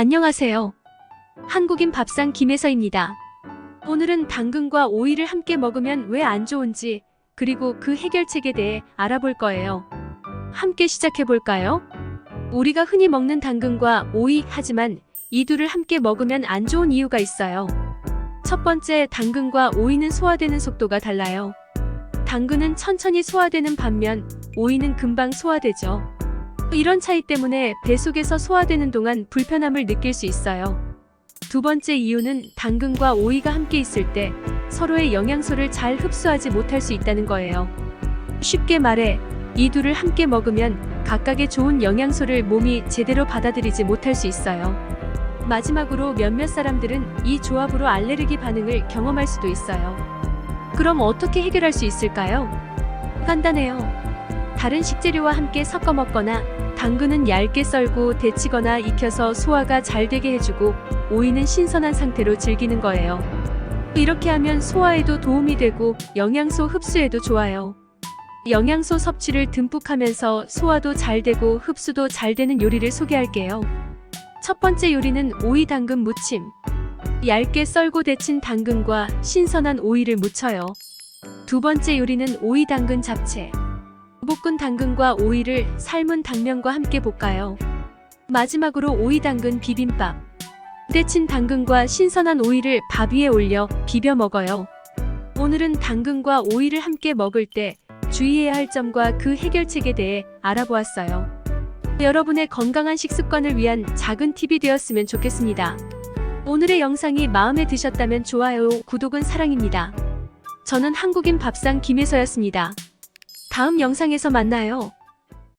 안녕하세요. 한국인 밥상 김혜서입니다. 오늘은 당근과 오이를 함께 먹으면 왜 안 좋은지, 그리고 그 해결책에 대해 알아볼 거예요. 함께 시작해 볼까요? 우리가 흔히 먹는 당근과 오이, 하지만 이 둘을 함께 먹으면 안 좋은 이유가 있어요. 첫 번째, 당근과 오이는 소화되는 속도가 달라요. 당근은 천천히 소화되는 반면 오이는 금방 소화되죠. 이런 차이 때문에 배 속에서 소화되는 동안 불편함을 느낄 수 있어요. 두 번째 이유는 당근과 오이가 함께 있을 때 서로의 영양소를 잘 흡수하지 못할 수 있다는 거예요. 쉽게 말해, 이 둘을 함께 먹으면 각각의 좋은 영양소를 몸이 제대로 받아들이지 못할 수 있어요. 마지막으로 몇몇 사람들은 이 조합으로 알레르기 반응을 경험할 수도 있어요. 그럼 어떻게 해결할 수 있을까요? 간단해요. 다른 식재료와 함께 섞어 먹거나 당근은 얇게 썰고 데치거나 익혀서 소화가 잘 되게 해주고 오이는 신선한 상태로 즐기는 거예요. 이렇게 하면 소화에도 도움이 되고 영양소 흡수에도 좋아요. 영양소 섭취를 듬뿍 하면서 소화도 잘 되고 흡수도 잘 되는 요리를 소개할게요. 첫 번째 요리는 오이 당근 무침. 얇게 썰고 데친 당근과 신선한 오이를 무쳐요. 두 번째 요리는 오이 당근 잡채. 볶은 당근과 오이를 삶은 당면과 함께 볶아요. 마지막으로 오이 당근 비빔밥. 데친 당근과 신선한 오이를 밥 위에 올려 비벼 먹어요. 오늘은 당근과 오이를 함께 먹을 때 주의해야 할 점과 그 해결책에 대해 알아보았어요. 여러분의 건강한 식습관을 위한 작은 팁이 되었으면 좋겠습니다. 오늘의 영상이 마음에 드셨다면 좋아요, 구독은 사랑입니다. 저는 한국인 밥상 김혜서였습니다. 다음 영상에서 만나요.